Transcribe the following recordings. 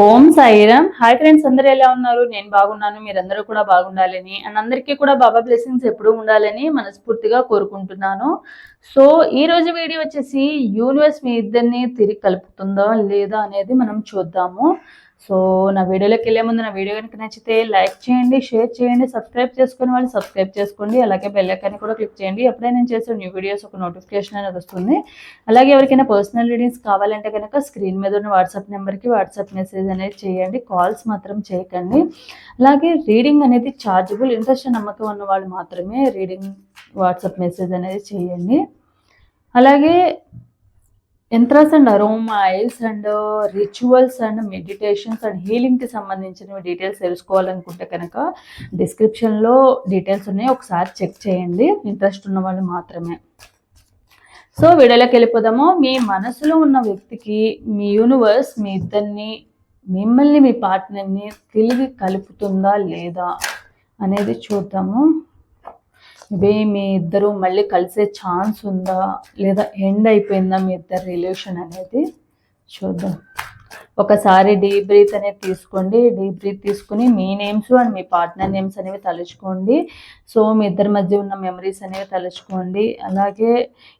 ఓం Sairam. Hi friends అందరూ ఎలా ఉన్నారు? నేను బాగున్నాను మీరందరూ కూడా బాగుండాలని. అండ్ అందరికీ కూడా బాబా బ్లెస్సింగ్స్ ఎప్పుడూ ఉండాలని మనస్ఫూర్తిగా కోరుకుంటున్నాను. సో ఈ రోజు వీడియో వచ్చేసి యూనివర్స్ మీ ఇద్దరిని తిరిగి కలుపుతుందా లేదా అనేది మనం చూద్దాము. సో నా వీడియోలోకి వెళ్ళే ముందు నా వీడియో కనుక నచ్చితే లైక్ చేయండి షేర్ చేయండి సబ్స్క్రైబ్ చేసుకుని వాళ్ళు సబ్స్క్రైబ్ చేసుకోండి. అలాగే బెల్ కూడా క్లిక్ చేయండి. ఎప్పుడైనా నేను చేసే న్యూ వీడియోస్ ఒక నోటిఫికేషన్ అనేది వస్తుంది. అలాగే ఎవరికైనా పర్సనల్ రీడింగ్స్ కావాలంటే కనుక స్క్రీన్ మీద ఉన్న వాట్సాప్ నెంబర్కి వాట్సాప్ మెసేజ్ అనేది చేయండి. కాల్స్ మాత్రం చేయకండి. అలాగే రీడింగ్ అనేది ఛార్జబుల్ ఇంట్రెస్ట్ నమ్మకం ఉన్న వాళ్ళు మాత్రమే రీడింగ్ వాట్సాప్ మెసేజ్ అనేది చేయండి. అలాగే yantras and aroma oils and rituals and meditations and హీలింగ్కి సంబంధించిన డీటెయిల్స్ తెలుసుకోవాలనుకుంటే కనుక డిస్క్రిప్షన్లో డీటెయిల్స్ ఉన్నాయి. ఒకసారి చెక్ చేయండి. ఇంట్రెస్ట్ ఉన్న వాళ్ళు మాత్రమే. సో వీడియోలోకి వెళ్ళిపోదాము. మీ మనసులో ఉన్న వ్యక్తికి మీ యూనివర్స్ మీ ఇద్దరిని మిమ్మల్ని మీ పార్ట్నర్ని తిరిగి కలుపుతుందా లేదా అనేది చూద్దాము. ఇవే మీ ఇద్దరు మళ్ళీ కలిసే ఛాన్స్ ఉందా లేదా ఎండ్ అయిపోయిందా మీ ఇద్దరు రిలేషన్ అనేది చూద్దాం. ఒకసారి డీప్ బ్రీత్ అనేది తీసుకోండి. డీప్ బ్రీత్ తీసుకుని మీ నేమ్స్ అండ్ మీ పార్ట్నర్ నేమ్స్ అనేవి తలుచుకోండి. సో మీ ఇద్దరి మధ్య ఉన్న మెమరీస్ అనేవి తలుచుకోండి. అలాగే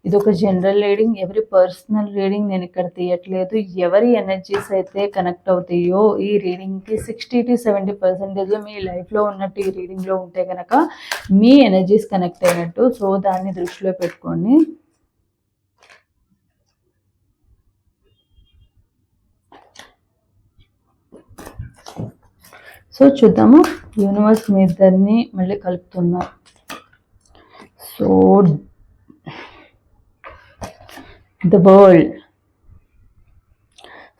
ఇది ఒక జనరల్ రీడింగ్ ఎవరి పర్సనల్ రీడింగ్ నేను ఇక్కడ తీయట్లేదు. ఎవరి ఎనర్జీస్ అయితే కనెక్ట్ అవుతాయో ఈ రీడింగ్కి సిక్స్టీ టు సెవెంటీ పర్సెంటేజ్ మీ లైఫ్లో ఉన్నట్టు ఈ రీడింగ్లో ఉంటే కనుక మీ ఎనర్జీస్ కనెక్ట్ అయినట్టు. సో దాన్ని దృష్టిలో పెట్టుకోండి. సో చూద్దాము యూనివర్స్ మీ ఇద్దరిని మళ్ళీ కలుపుతున్నాం. సో ద వరల్డ్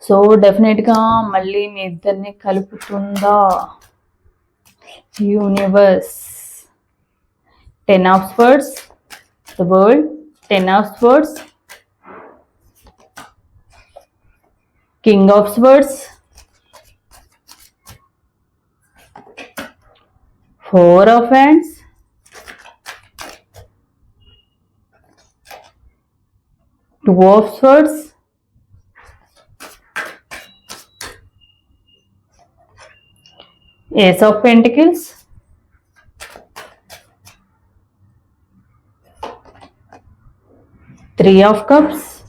సో డెఫినెట్గా మళ్ళీ మీ ఇద్దరిని కలుపుతుందా? Universe ten of wands the world ten of wands king of wands 4 of ends Two of swords. Ace of Pentacles. Three of Cups.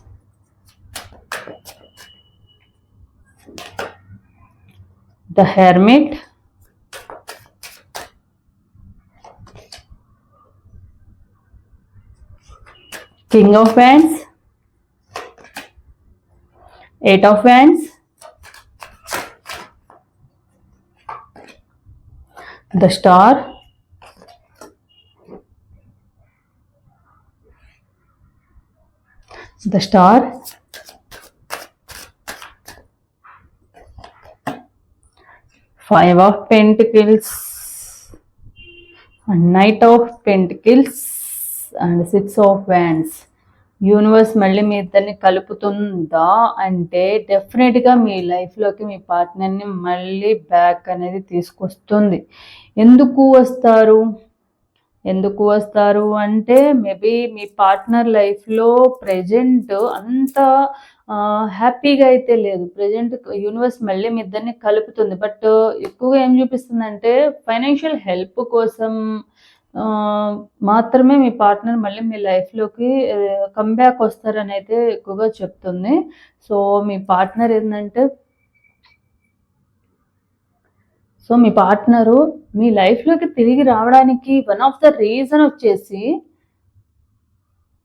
The Hermit. King of Wands, Eight of Wands, the Star, the Star, Five of Pentacles, and Knight of Pentacles, and six of wands universe మళ్ళీ మీ ఇద్దరిని కలుపుతుందా? అంటే డెఫినెట్గా మీ లైఫ్లోకి మీ పార్ట్నర్ని మళ్ళీ back అనేది తీసుకొస్తుంది. ఎందుకు వస్తారు? ఎందుకు వస్తారు? అంటే మేబీ మీ పార్ట్నర్ లైఫ్లో ప్రజెంట్ అంత హ్యాపీగా అయితే లేదు. ప్రజెంట్ యూనివర్స్ మళ్ళీ మీ ఇద్దరిని కలుపుతుంది. బట్ ఎక్కువగా ఏం చూపిస్తుంది అంటే ఫైనాన్షియల్ హెల్ప్ కోసం మాత్రమే మీ పార్ట్నర్ మళ్ళీ మీ లైఫ్‌లోకి కంబ్యాక్ వస్తారని అయితే ఎక్కువగా చెప్తుంది. సో, మీ పార్ట్నర్ ఏంటంటే సో, మీ పార్ట్నరు మీ లైఫ్‌లోకి తిరిగి రావడానికి వన్ ఆఫ్ ద రీజన్ వచ్చేసి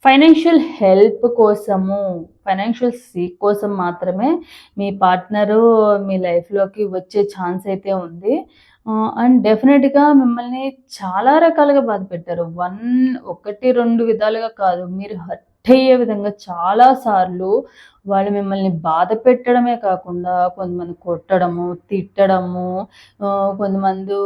ఫైనాన్షియల్ హెల్ప్ కోసము, ఫైనాన్షియల్ సీక్ కోసం మాత్రమే మీ పార్ట్నరు మీ లైఫ్‌లోకి వచ్చే ఛాన్స్ అయితే ఉంది. అండ్ డెఫినెట్‌గా మిమ్మల్ని చాలా రకాలుగా బాధ పెట్టారు. వన్ ఒకటి, రెండు విధాలుగా కాదు. మీరు హర్ట్ అయ్యే విధంగా చాలా సార్లు వాళ్ళు మిమ్మల్ని బాధ పెట్టడమే కాకుండా కొంతమంది కొట్టడము, తిట్టడము, కొంతమంది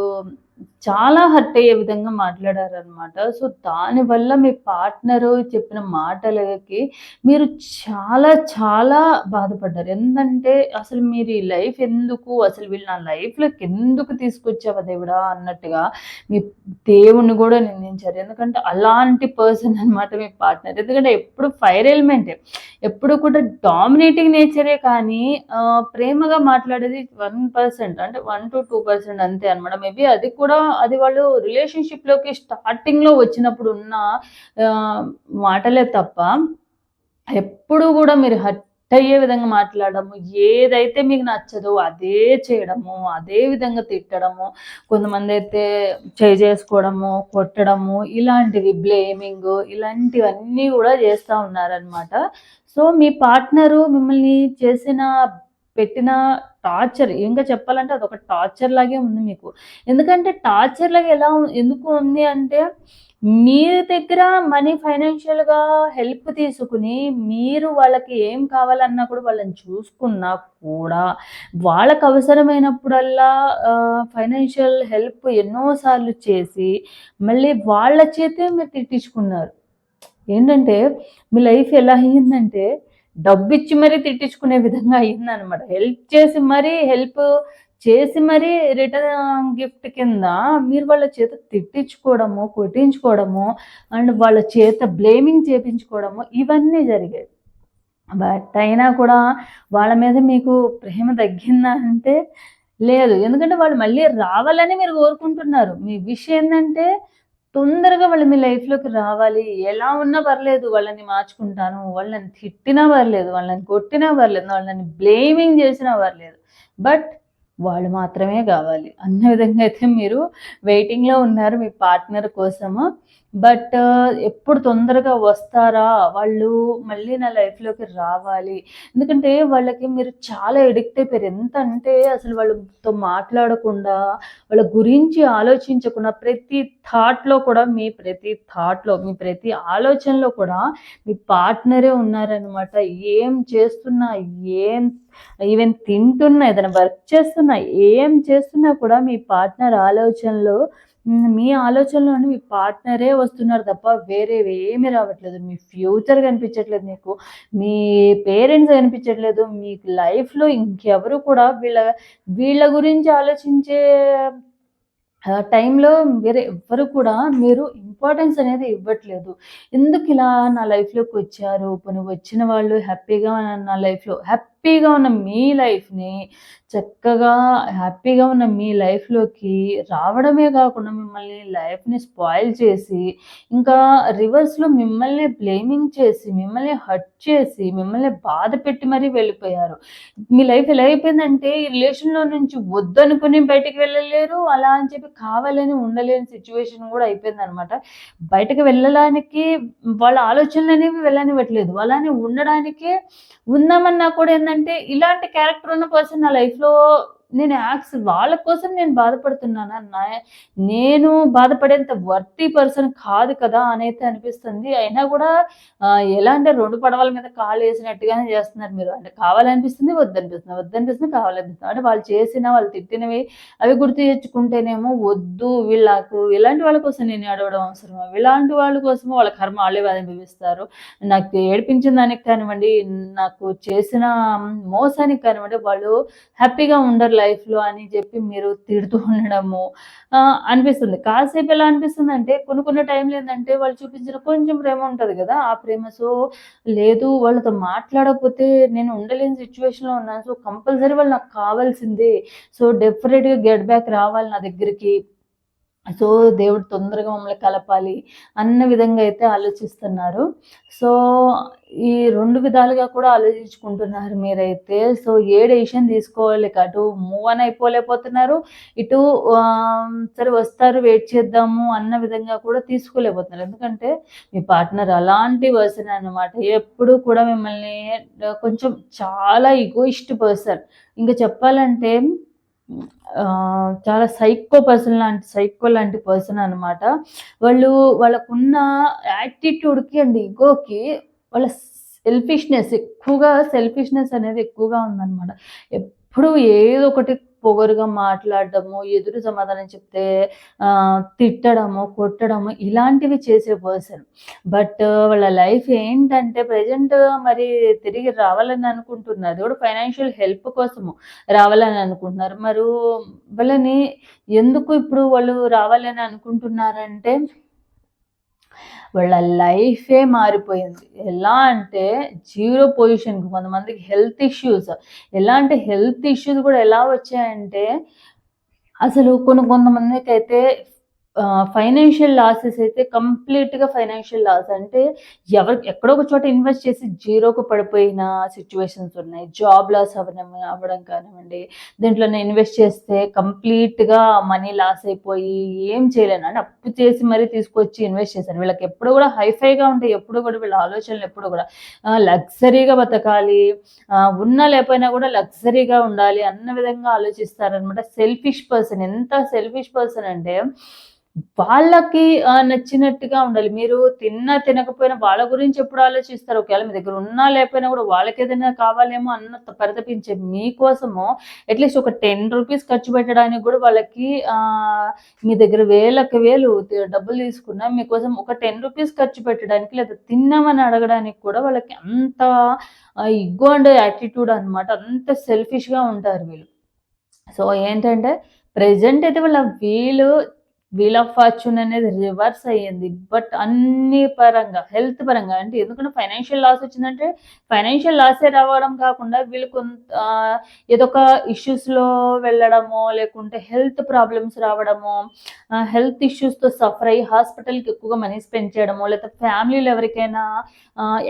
చాలా హర్ట్ అయ్యే విధంగా మాట్లాడారనమాట. సో, దానివల్ల మీ పార్ట్నరు చెప్పిన మాటలకి మీరు చాలా చాలా బాధపడ్డారు. ఎందుకంటే అసలు మీరు ఈ లైఫ్ ఎందుకు అసలు వీళ్ళు నా లైఫ్‌లోకి ఎందుకు తీసుకొచ్చావా దేవుడా అన్నట్టుగా మీ దేవుణ్ణి కూడా నిందించారు. ఎందుకంటే అలాంటి పర్సన్ అనమాట మీ పార్ట్నర్. ఎందుకంటే ఎప్పుడు ఫైర్ ఎలిమెంటే. ఎప్పుడు కూడా డామినేటింగ్ నేచరే కానీ ప్రేమగా మాట్లాడేది వన్ పర్సెంట్ అంటే 1-2% అంతే అనమాట. మేబీ అది కూడా అది వాళ్ళు రిలేషన్‌షిప్‌లోకి స్టార్టింగ్‌లో వచ్చినప్పుడు ఉన్న మాటలే తప్ప ఎప్పుడు కూడా మీరు హర్ట్ అయ్యే విధంగా మాట్లాడడము, ఏదైతే మీకు నచ్చదో అదే చేయడము, అదే విధంగా తిట్టడము, కొంతమంది అయితే చేయి చేసుకోవడము, కొట్టడము ఇలాంటివి బ్లేమింగ్ ఇలాంటివన్నీ కూడా చేస్తా ఉన్నారనమాట. సో, మీ పార్ట్నరు మిమ్మల్ని చేసిన పెట్టిన టార్చర్ ఇంకా చెప్పాలంటే అదొక టార్చర్ లాగే ఉంది మీకు. ఎందుకంటే టార్చర్ లాగా ఎలా ఎందుకు ఉంది అంటే మీ దగ్గర మనీ ఫైనాన్షియల్‌గా హెల్ప్ తీసుకొని మీరు వాళ్ళకి ఏం కావాలన్నా కూడా వాళ్ళని చూసుకున్నా కూడా వాళ్ళకు అవసరమైనప్పుడల్లా ఫైనాన్షియల్ హెల్ప్ ఎన్నోసార్లు చేసి మళ్ళీ వాళ్ళ చేతే మీరు తిట్టించుకున్నారు. ఏంటంటే మీ లైఫ్ ఎలా అయ్యిందంటే డబ్బిచ్చి మరీ తిట్టించుకునే విధంగా అయిందనమాట. హెల్ప్ చేసి మరీ హెల్ప్ చేసి మరీ రిటర్న్ గిఫ్ట్ కింద మీరు వాళ్ళ చేత తిట్టించుకోవడము, కొట్టించుకోవడము అండ్ వాళ్ళ చేత బ్లేమింగ్ చేపించుకోవడము ఇవన్నీ జరిగాయి. బట్ అయినా కూడా వాళ్ళ మీద మీకు ప్రేమ తగ్గిందా అంటే లేదు. ఎందుకంటే వాళ్ళు మళ్ళీ రావాలని మీరు కోరుకుంటున్నారు. మీ విషయం ఏంటంటే తొందరగా వాళ్ళు మీ లైఫ్‌లోకి రావాలి. ఎలా ఉన్నా పర్లేదు వాళ్ళని మార్చుకుంటాను. వాళ్ళని తిట్టినా పర్లేదు, వాళ్ళని కొట్టినా పర్లేదు, వాళ్ళని బ్లేమింగ్ చేసినా పర్లేదు. బట్ వాళ్ళు మాత్రమే కావాలి. అన్న విధంగా అయితే మీరు వెయిటింగ్‌లో ఉన్నారు మీ పార్ట్నర్ కోసము. బట్ ఎప్పుడు తొందరగా వస్తారా? వాళ్ళు మళ్ళీ నా లైఫ్‌లోకి రావాలి. ఎందుకంటే వాళ్ళకి మీరు చాలా ఎడిక్ట్ అయిపోయారు. ఎంత అంటే అసలు వాళ్ళతో మాట్లాడకుండా, వాళ్ళ గురించి ఆలోచించకుండా ప్రతి థాట్‌లో కూడా మీ ప్రతి థాట్‌లో, మీ ప్రతి ఆలోచనలో కూడా మీ పార్ట్నరే ఉన్నారనమాట. ఏం చేస్తున్నా, ఏం ఈవెన్ తింటున్నా, ఏదైనా వర్క్ చేస్తున్నా, ఏం చేస్తున్నా కూడా మీ పార్ట్నర్ ఆలోచనలో మీ ఆలోచనలోని మీ పార్ట్నరే వస్తున్నారు తప్ప వేరేవి ఏమీ రావట్లేదు. మీ ఫ్యూచర్ కనిపించట్లేదు మీకు. మీ పేరెంట్స్ కనిపించట్లేదు. మీకు లైఫ్‌లో ఇంకెవరు కూడా వీళ్ళ వీళ్ళ గురించి ఆలోచించే టైంలో వేరే ఎవ్వరు కూడా మీరు ఇంపార్టెన్స్ అనేది ఇవ్వట్లేదు. ఎందుకు ఇలా నా లైఫ్లోకి వచ్చారు పోనీ వచ్చిన వాళ్ళు హ్యాపీగా నా లైఫ్‌లో హ్యాపీగా ఉన్న మీ లైఫ్‌ని చక్కగా హ్యాపీగా ఉన్న మీ లైఫ్‌లోకి రావడమే కాకుండా మిమ్మల్ని లైఫ్‌ని స్పాయిల్ చేసి, ఇంకా రివర్స్‌లో మిమ్మల్ని బ్లేమింగ్ చేసి, మిమ్మల్ని హర్ట్ చేసి, మిమ్మల్ని బాధ పెట్టి మరీ వెళ్ళిపోయారు. మీ లైఫ్ ఎలా అయిపోయిందంటే ఈ రిలేషన్‌లో నుంచి వద్దనుకుని బయటికి వెళ్ళలేరు. అలా అని చెప్పి కావాలని ఉండలేని సిచ్యువేషన్ కూడా అయిపోయింది అనమాట బయటకు వెళ్ళడానికి వాళ్ళ ఆలోచనలు అనేవి వెళ్ళనివ్వట్లేదు. అలానే ఉండడానికే ఉందామన్నా కూడా ఏంటంటే ఇలాంటి క్యారెక్టర్ ఉన్న పర్సన్ నా లైఫ్‌లో నేను యాక్స్ వాళ్ళ కోసం నేను బాధపడుతున్నానా? నా నేను బాధపడేంత వర్తి పర్సన్ కాదు కదా! అనైతే అనిపిస్తుంది. అయినా కూడా ఎలా అంటే రెండు పడవల మీద కాలేసినట్టుగానే చేస్తున్నారు మీరు. అంటే కావాలనిపిస్తుంది, వద్దనిపిస్తుంది, వద్దనిపిస్తుంది, కావాలనిపిస్తుంది. అంటే వాళ్ళు చేసిన, వాళ్ళు తిట్టినవి అవి గుర్తు తెచ్చుకుంటేనేమో వద్దు వీళ్ళకు ఇలాంటి వాళ్ళ కోసం నేను ఏడవడం అవసరమా? ఇలాంటి వాళ్ళ కోసం వాళ్ళ కర్మ వాళ్ళే అనుభవిస్తారు. నాకు ఏడిపించిన దానికి కానివ్వండి, నాకు చేసిన మోసానికి కానివ్వండి, వాళ్ళు హ్యాపీగా ఉండరు లైఫ్‌లో అని చెప్పి మీరు తిడుతూ ఉండడము అనిపిస్తుంది. కాసేపు ఎలా అనిపిస్తుంది అంటే కొన్ని కొన్ని టైంలో ఏంటంటే వాళ్ళు చూపించిన కొంచెం ప్రేమ ఉంటుంది కదా ఆ ప్రేమ సో, లేదు వాళ్ళతో మాట్లాడకపోతే నేను ఉండలేని సిచ్యువేషన్లో ఉన్నాను. సో, కంపల్సరీ వాళ్ళు నాకు కావాల్సిందే. సో, డెఫినెట్గా గెట్ బ్యాక్ రావాలి నా దగ్గరికి. సో, దేవుడు తొందరగా మమ్మల్ని కలపాలి అన్న విధంగా అయితే ఆలోచిస్తున్నారు. సో, ఈ రెండు విధాలుగా కూడా ఆలోచించుకుంటున్నారు మీరైతే. సో, ఏ డెసిషన్ తీసుకోవాలి అటు మూవ్ అని అయిపోలేకపోతున్నారు. ఇటు సరే వస్తారు వెయిట్ చేద్దాము అన్న విధంగా కూడా తీసుకోలేకపోతున్నారు. ఎందుకంటే మీ పార్ట్నర్ అలాంటి పర్సన్ అనమాట ఎప్పుడు కూడా మిమ్మల్ని కొంచెం చాలా ఈగోయిస్ట్ పర్సన్. ఇంకా చెప్పాలంటే చాలా సైకో పర్సన్ లాంటి సైకో లాంటి పర్సన్ అనమాట. వాళ్ళు వాళ్ళకున్న యాటిట్యూడ్‌కి అండ్ ఈగోకి వాళ్ళ సెల్ఫిష్‌నెస్ ఎక్కువగా సెల్ఫిష్‌నెస్ అనేది ఎక్కువగా ఉందన్నమాట ఎప్పుడు ఏదో ఒకటి పొగరుగా మాట్లాడటము ఎదురు సమాధానం చెప్తే తిట్టడము కొట్టడము ఇలాంటివి చేసే పర్సన్ బట్ వాళ్ళ లైఫ్ ఏంటంటే ప్రజెంట్ మరి తిరిగి రావాలని అనుకుంటున్నారు. కూడా ఫైనాన్షియల్ హెల్ప్ కోసము రావాలని అనుకుంటున్నారు. మరి వాళ్ళని ఎందుకు ఇప్పుడు వాళ్ళు రావాలని అనుకుంటున్నారంటే వాళ్ళ లైఫే మారిపోయింది. ఎలా అంటే జీరో పొజిషన్కి కొంతమందికి హెల్త్ ఇష్యూస్. ఎలా అంటే హెల్త్ ఇష్యూస్ కూడా ఎలా వచ్చాయంటే అసలు కొన్ని కొంతమందికి అయితే ఫైనాన్షియల్ లాసెస్ అయితే కంప్లీట్గా ఫైనాన్షియల్ లాస్ అంటే ఎవరు ఎక్కడో ఒక చోట ఇన్వెస్ట్ చేసి జీరోకు పడిపోయిన సిచ్యువేషన్స్ ఉన్నాయి. జాబ్ లాస్ అవ్వడం అవ్వడం కానివ్వండి దీంట్లో ఇన్వెస్ట్ చేస్తే కంప్లీట్గా మనీ లాస్ అయిపోయి ఏం చేయలేను. అని అప్పు చేసి మరీ తీసుకొచ్చి ఇన్వెస్ట్ చేశాను. వీళ్ళకి ఎప్పుడు కూడా హైఫైగా ఉంటాయి. ఎప్పుడు కూడా వీళ్ళ ఆలోచనలు ఎప్పుడు కూడా లగ్జరీగా బతకాలి ఉన్నా లేకపోయినా కూడా లగ్జరీగా ఉండాలి అన్న విధంగా ఆలోచిస్తారనమాట సెల్ఫిష్ పర్సన్ ఎంత సెల్ఫిష్ పర్సన్ అంటే వాళ్ళకి నచ్చినట్టుగా ఉండాలి. మీరు తిన్నా తినకపోయినా వాళ్ళ గురించి ఎప్పుడు ఆలోచిస్తారు? ఒకవేళ మీ దగ్గర ఉన్నా లేకపోయినా కూడా వాళ్ళకి ఏదైనా కావాలేమో అన్న పరితపించే మీకోసము అట్లీస్ట్ ఒక టెన్ రూపీస్ ఖర్చు పెట్టడానికి కూడా వాళ్ళకి మీ దగ్గర వేలకు వేలు డబ్బులు తీసుకున్నా మీకోసం ఒక టెన్ రూపీస్ ఖర్చు పెట్టడానికి లేదా తిన్నామని అడగడానికి కూడా వాళ్ళకి అంత ఇగ్గో అండ్ యాటిట్యూడ్ అనమాట అంత సెల్ఫిష్గా ఉంటారు వీళ్ళు. సో ఏంటంటే ప్రజెంట్ అయితే వాళ్ళ వీలు వీల్ ఆఫ్ ఫార్చ్యూన్ అనేది రివర్స్ అయ్యింది. బట్ అన్ని పరంగా హెల్త్ పరంగా అంటే ఎందుకంటే ఫైనాన్షియల్ లాస్ వచ్చిందంటే ఫైనాన్షియల్ లాసే రావడం కాకుండా వీళ్ళు కొంత ఏదో ఒక ఇష్యూస్లో వెళ్ళడమో లేకుంటే హెల్త్ ప్రాబ్లమ్స్ రావడమో హెల్త్ ఇష్యూస్తో సఫర్ అయ్యి హాస్పిటల్కి ఎక్కువగా మనీ స్పెండ్ చేయడమో లేకపోతే ఫ్యామిలీలో ఎవరికైనా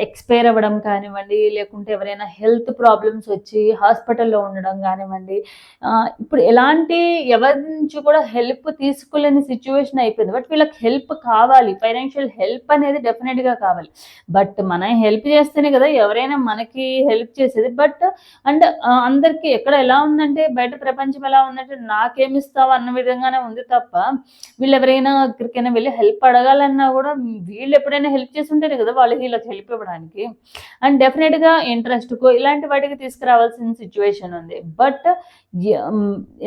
ఎక్స్పైర్ అవ్వడం కానివ్వండి లేకుంటే ఎవరైనా హెల్త్ ప్రాబ్లమ్స్ వచ్చి హాస్పిటల్లో ఉండడం కానివ్వండి ఇప్పుడు ఎలాంటి ఎవరి నుంచి కూడా హెల్ప్ తీసుకోలేని సిచ్యువేషన్ అయిపోయింది. బట్ వీళ్ళకి హెల్ప్ కావాలి. ఫైనాన్షియల్ హెల్ప్ అనేది డెఫినెట్గా కావాలి. బట్ మనం హెల్ప్ చేస్తేనే కదా ఎవరైనా మనకి హెల్ప్ చేసేది. బట్ అండ్ uh, అందరికీ ఎక్కడ ఎలా ఉందంటే బయట ప్రపంచం ఎలా ఉందంటే నాకేమిస్తావు అన్న విధంగానే ఉంది తప్ప వీళ్ళు ఎవరైనా ఎక్కడికైనా వెళ్ళి హెల్ప్ అడగాలన్నా కూడా వీళ్ళు ఎప్పుడైనా హెల్ప్ చేసి ఉంటేనే కదా వాళ్ళకి వీళ్ళకి హెల్ప్ ఇవ్వడానికి. అండ్ డెఫినెట్గా ఇంట్రెస్ట్ ఇలాంటి వాటికి తీసుకురావాల్సిన సిచ్యువేషన్ ఉంది. బట్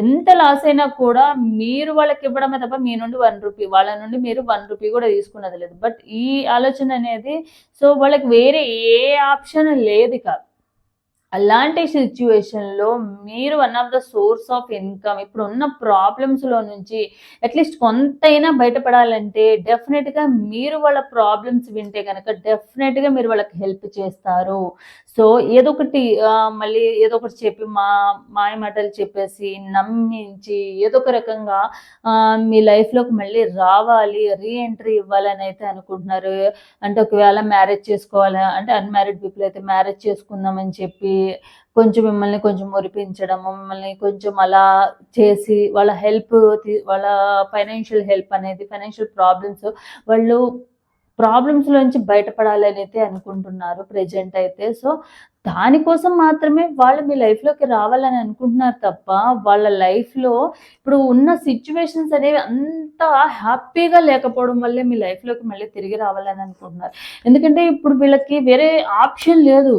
ఎంత లాస్ అయినా కూడా మీరు వాళ్ళకి ఇవ్వడమే తప్ప మీ మీ నుండి వన్ రూపీ వాళ్ళ నుండి మీరు వన్ రూపీ కూడా తీసుకున్నది లేదు. బట్ ఈ ఆలోచన అనేది సో వాళ్ళకి వేరే ఏ ఆప్షన్ లేదు కాదు అలాంటి సిచ్యువేషన్లో మీరు one of the source of income ఇప్పుడు ఉన్న ప్రాబ్లమ్స్లో నుంచి అట్లీస్ట్ కొంతైనా బయటపడాలంటే డెఫినెట్గా మీరు వాళ్ళ ప్రాబ్లమ్స్ వింటే కనుక డెఫినెట్గా మీరు వాళ్ళకి హెల్ప్ చేస్తారు. సో ఏదో ఒకటి మళ్ళీ ఏదో ఒకటి చెప్పి మా మాయ మాటలు చెప్పేసి నమ్మించి ఏదో ఒక రకంగా మీ లైఫ్లోకి మళ్ళీ రావాలి రీఎంట్రీ ఇవ్వాలని అయితే అనుకుంటున్నారు. అంటే ఒకవేళ మ్యారేజ్ చేసుకోవాలి అంటే అన్మ్యారీడ్ పీపుల్ అయితే మ్యారేజ్ చేసుకుందామని చెప్పి కొంచెం మిమ్మల్ని కొంచెం మురిపించడము మిమ్మల్ని కొంచెం అలా చేసి వాళ్ళ హెల్ప్ వాళ్ళ ఫైనాన్షియల్ హెల్ప్ అనేది ఫైనాన్షియల్ ప్రాబ్లమ్స్ వాళ్ళు ప్రాబ్లమ్స్ నుంచి బయటపడాలని అయితే అనుకుంటున్నారు ప్రెజెంట్ అయితే. సో దానికోసం మాత్రమే వాళ్ళు మీ లైఫ్లోకి రావాలని అనుకుంటున్నారు తప్ప వాళ్ళ లైఫ్లో ఇప్పుడు ఉన్న సిచ్యువేషన్స్ అనేవి అంత హ్యాపీగా లేకపోవడం వల్లే మీ లైఫ్లోకి మళ్ళీ తిరిగి రావాలని అనుకుంటున్నారు. ఎందుకంటే ఇప్పుడు వీళ్ళకి వేరే ఆప్షన్ లేదు.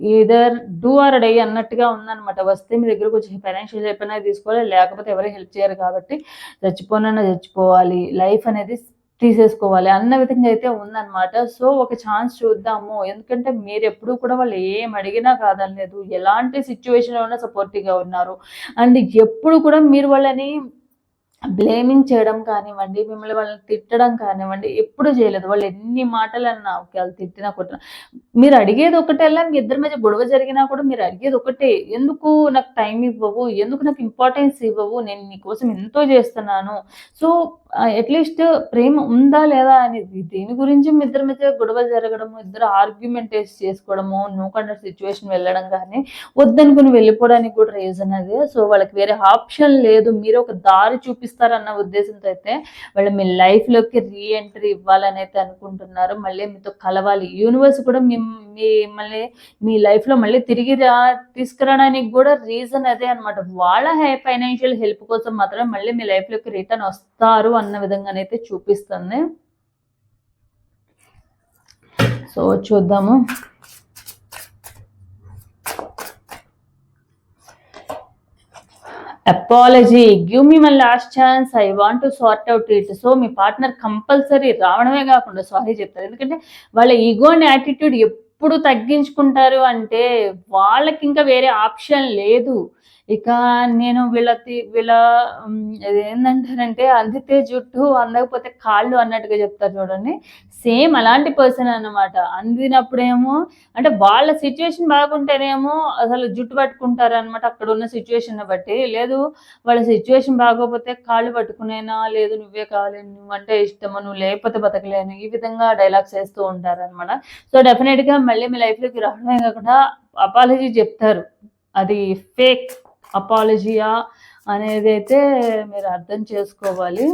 ఈదర్ డూ ఆర్ డై అన్నట్టుగా ఉందన్నమాట. వస్తే మీ దగ్గరకు వచ్చి ఫైనాన్షియల్ హెల్ప్ అనేది తీసుకోవాలి లేకపోతే ఎవరు హెల్ప్ చేయరు కాబట్టి చచ్చిపోనన్నా చచ్చిపోవాలి లైఫ్ అనేది తీసేసుకోవాలి అన్న విధంగా అయితే ఉందన్నమాట. సో ఒక ఛాన్స్ చూద్దాము. ఎందుకంటే మీరు ఎప్పుడు కూడా వాళ్ళు ఏం అడిగినా కాదనలేదు. ఎలాంటి సిచ్యువేషన్లో ఉన్నా సపోర్టివ్గా ఉన్నారు. అండ్ ఎప్పుడు కూడా మీరు వాళ్ళని బ్లేమింగ్ చేయడం కానివ్వండి మిమ్మల్ని వాళ్ళని తిట్టడం కానివ్వండి ఎప్పుడు చేయలేదు. వాళ్ళు ఎన్ని మాటలు అన్నా ఓకే వాళ్ళు తిట్టినా కొట్టినా. మీరు అడిగేది ఒకటేలా మీ ఇద్దరి మధ్య గొడవ జరిగినా కూడా మీరు అడిగేది ఒకటే. ఎందుకు నాకు టైం ఇవ్వవు? ఎందుకు నాకు ఇంపార్టెన్స్ ఇవ్వవు? నేను నీకోసం ఎంతో చేస్తున్నాను. సో అట్లీస్ట్ ప్రేమ ఉందా లేదా అనేది దీని గురించి మీ ఇద్దరి మధ్య గొడవ జరగడము ఇద్దరు ఆర్గ్యుమెంట్ చేసుకోవడము నో కండర్ సిచ్యువేషన్ వెళ్ళడం కానీ వద్దనుకుని వెళ్ళిపోవడానికి కూడా రీజన్ అదే. సో వాళ్ళకి వేరే ఆప్షన్ లేదు. మీరు ఒక దారి చూపి చూపిస్తారన్న ఉద్దేశంతో అయితే వాళ్ళు మీ లైఫ్లోకి రీఎంట్రీ ఇవ్వాలని అయితే అనుకుంటున్నారు. మళ్ళీ మీతో కలవాలి. యూనివర్స్ కూడా మీ మిమ్మల్ని మీ లైఫ్లో మళ్ళీ తిరిగి రా తీసుకురావడానికి కూడా రీజన్ అదే అనమాట వాళ్ళ ఫైనాన్షియల్ హెల్ప్ కోసం మాత్రం మళ్ళీ మీ లైఫ్లోకి రిటర్న్ వస్తారు అన్న విధంగానైతే చూపిస్తుంది. సో చూద్దాము. Apology give me my last chance I want to sort out it so me partner compulsory రావడమే కాకుండా సారీ చెప్తారు. ఎందుకంటే వాళ్ళ ఈగో అండ్ యాటిట్యూడ్ ఎప్పుడు తగ్గించుకుంటారు అంటే వాళ్ళకి ఇంకా వేరే ఆప్షన్ లేదు. ఇక నేను వీళ్ళ వీళ్ళ ఏంటంటారంటే అందితే జుట్టు అందకపోతే కాళ్ళు అన్నట్టుగా చెప్తారు చూడండి. సేమ్ అలాంటి పర్సన్ అన్నమాట. అందినప్పుడేమో అంటే వాళ్ళ సిచ్యువేషన్ బాగుంటేనేమో అసలు జుట్టు పట్టుకుంటారు అనమాట అక్కడ ఉన్న సిచ్యువేషన్ బట్టి. లేదు వాళ్ళ సిచ్యువేషన్ బాగోకపోతే కాళ్ళు పట్టుకునేనా? లేదు నువ్వే కావాలి నువ్వంటే ఇష్టము? నువ్వు లేకపోతే బతకలేను. ఈ విధంగా డైలాగ్స్ వేస్తూ ఉంటారు అనమాట సో డెఫినెట్గా మళ్ళీ మీ లైఫ్లోకి రావడమే కాకుండా అపాలజీ చెప్తారు. అది ఫేక్. అపాలజియా అనేది అయితే మీరు అర్థం చేసుకోవాలి.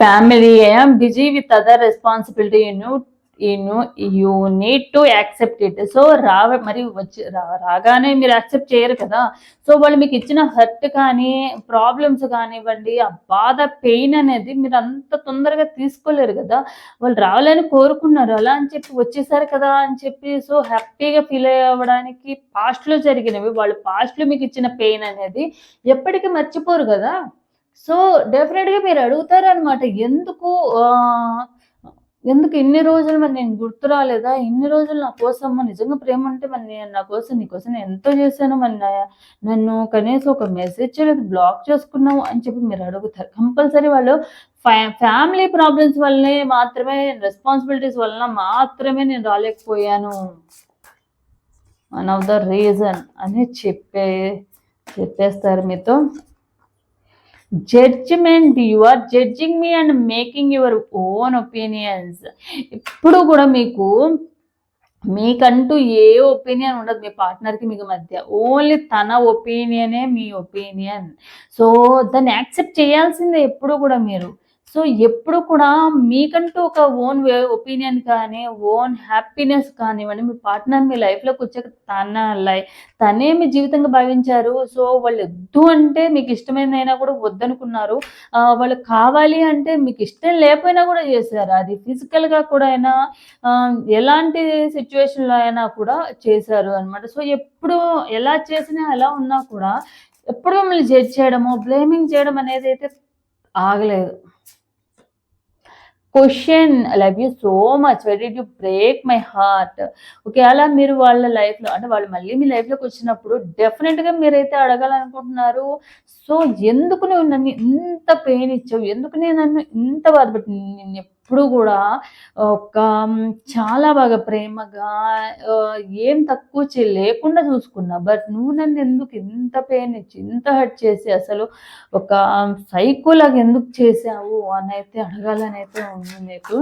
Family I'm busy with other responsibility you you you need to accept it so రావ మరి వచ్చి రా- రాగానే మీరు యాక్సెప్ట్ చేయరు కదా. సో వాళ్ళు మీకు ఇచ్చిన హర్ట్ కానీ ప్రాబ్లమ్స్ కానివ్వండి ఆ బాధ పెయిన్ అనేది మీరు అంత తొందరగా తీసుకోలేరు కదా. వాళ్ళు రావాలని కోరుకున్నారు. అలా అని చెప్పి వచ్చేసారు కదా అని చెప్పి సో హ్యాపీగా ఫీల్ అవ్వడానికి పాస్ట్లో జరిగినవి వాళ్ళు పాస్ట్లో మీకు ఇచ్చిన పెయిన్ అనేది ఎప్పటికీ మర్చిపోరు కదా. సో డెఫినెట్గా మీరు అడుగుతారు అనమాట ఎందుకు ఎందుకు ఇన్ని రోజులు మరి నేను గుర్తు రాలేదా? ఇన్ని రోజులు నా కోసం నిజంగా ప్రేమ అంటే మరి నేను నా కోసం నీ కోసం నేను ఎంతో చేశాను మరి నన్ను కనీసం ఒక మెసేజ్ చేయలేదు బ్లాక్ చేసుకున్నావు అని చెప్పి మీరు అడుగుతారు. కంపల్సరీ వాళ్ళు ఫ్యామిలీ ప్రాబ్లమ్స్ వల్లనే మాత్రమే రెస్పాన్సిబిలిటీస్ వలన మాత్రమే నేను రాలేకపోయాను. వన్ ఆఫ్ ద రీజన్ అని చెప్పే చెప్పేస్తారు మీతో. Judgement you are judging me and making your own opinions ఇప్పుడు కూడా మీకు మీకంటూ ఏ ఒపీనియన్ ఉండదు. మీ పార్ట్నర్కి మీకు మధ్య. ఓన్లీ తన ఒపీనియనే మీ ఒపీనియన్ సో దాన్ని యాక్సెప్ట్ చేయాల్సిందే ఎప్పుడు కూడా మీరు. సో ఎప్పుడు కూడా మీకంటూ ఒక ఓన్ ఒపీనియన్ కానీ ఓన్ హ్యాపీనెస్ కానివ్వండి మీ పార్ట్నర్ మీ లైఫ్లోకి వచ్చాక తన లై తనే మీ జీవితంగా భావించారు. సో వాళ్ళు వద్దు అంటే మీకు ఇష్టమైనదైనా కూడా వద్దనుకున్నారు. వాళ్ళు కావాలి అంటే మీకు ఇష్టం లేకపోయినా కూడా చేశారు. అది ఫిజికల్గా కూడా అయినా ఎలాంటి సిచ్యువేషన్లో అయినా కూడా చేశారు అనమాట సో ఎప్పుడు ఎలా చేసినా ఎలా ఉన్నా కూడా ఎప్పుడు మిమ్మల్ని జడ్జ్ చేయడము బ్లేమింగ్ చేయడం అనేది అయితే ఆగలేదు. Question love you so much very you break my heart okay అలా మీరు వాళ్ళ లైఫ్లో అంటే వాళ్ళు మళ్ళీ మీ లైఫ్లోకి వచ్చినప్పుడు డెఫినెట్గా మీరైతే అడగాలనుకుంటున్నారు. సో ఎందుకు నువ్వు నన్ను ఇంత పెయిన్ ఇచ్చావు? ఎందుకు నేను నన్ను ఇంత బాధపెట్టి నేను ఎప్పుడు కూడా ఒక చాలా బాగా ప్రేమగా ఏం తక్కువ చే లేకుండా చూసుకున్నా. బట్ నువ్వు నన్ను ఎందుకు ఇంత పెయిన్ ఇచ్చి ఇంత హర్ట్ చేసి అసలు ఒక సైకోలాగా ఎందుకు చేసావు అని అయితే అడగాలని అయితే ఉంది నీకు.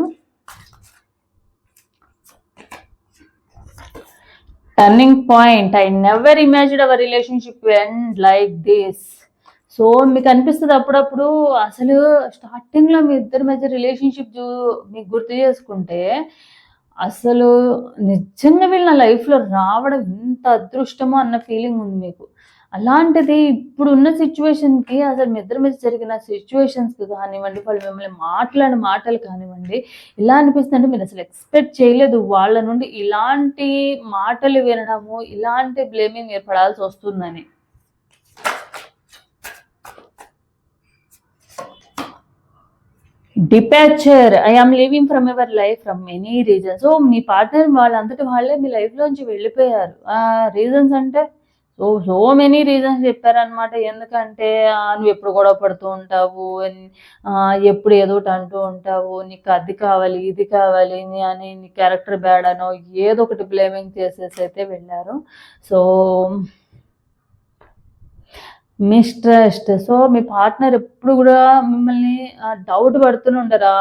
Turning point I never imagine our relationship end like this so మీకు అనిపిస్తుంది అప్పుడప్పుడు అసలు స్టార్టింగ్లో మీ ఇద్దరి మధ్య రిలేషన్షిప్ మీకు గుర్తు చేసుకుంటే అసలు నిజంగా వీళ్ళు నా లైఫ్లో రావడం ఇంత అదృష్టమో అన్న ఫీలింగ్ ఉంది మీకు. అలాంటిది ఇప్పుడు ఉన్న సిచ్యువేషన్కి అసలు మీ ఇద్దరి మీద జరిగిన సిచ్యువేషన్స్కి కానివ్వండి వాళ్ళు మిమ్మల్ని మాట్లాడిన మాటలు కానివ్వండి ఇలా అనిపిస్తుంది అంటే మీరు అసలు ఎక్స్పెక్ట్ చేయలేదు వాళ్ళ నుండి ఇలాంటి మాటలు వినడము ఇలాంటి బ్లేమింగ్ ఏర్పడాల్సి వస్తుందని. Departure I am living from ever life from any reason so me partner వాళ్ళంతటి వాళ్ళే మీ లైఫ్లోంచి వెళ్ళిపోయారు. ఆ రీజన్స్ అంటే సో సో మెనీ రీజన్స్ చెప్పారనమాట ఎందుకంటే నువ్వు ఎప్పుడు గొడవ పడుతూ ఉంటావు ఎప్పుడు ఏదో ఒకటి అంటూ ఉంటావు నీకు అది కావాలి ఇది కావాలి నీ- అని నీ క్యారెక్టర్ బ్యాడ్ అనో ఏదో ఒకటి బ్లేమింగ్ చేసేసి అయితే వెళ్ళారు. సో మిస్ట్రస్ట్ సో మీ పార్ట్నర్ ఎప్పుడు కూడా మిమ్మల్ని డౌట్ పడుతూనే ఉండరు. ఆ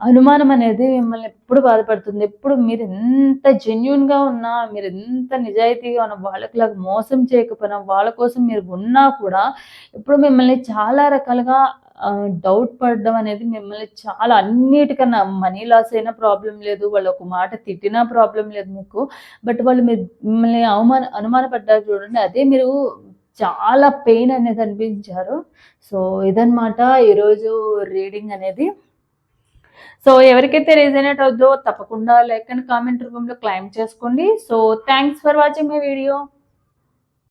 అనుమానం అనేది మిమ్మల్ని ఎప్పుడు బాధపడుతుంది? ఎప్పుడు మీరు ఎంత జెన్యున్గా ఉన్నా మీరు ఎంత నిజాయితీగా ఉన్నా వాళ్ళకి లాగా మోసం చేయకపోయినా వాళ్ళ కోసం మీరు ఉన్నా కూడా ఇప్పుడు మిమ్మల్ని చాలా రకాలుగా డౌట్ పడడం అనేది మిమ్మల్ని చాలా అన్నిటికన్నా మనీ లాస్ అయినా ప్రాబ్లం లేదు వాళ్ళు ఒక మాట తిట్టినా ప్రాబ్లం లేదు మీకు. బట్ వాళ్ళు మిమ్మల్ని అవమాన అనుమానపడ్డారు చూడండి అదే మీరు చాలా పెయిన్ అనేది అనిపించారు. సో ఇదనమాట ఈరోజు రీడింగ్ అనేది. సో ఎవరికైతే రీజనేట్ అవుద్దో తప్పకుండా లైక్ అండ్ కామెంట్ రూపంలో క్లైమ్ చేసుకోండి. So thanks for watching my video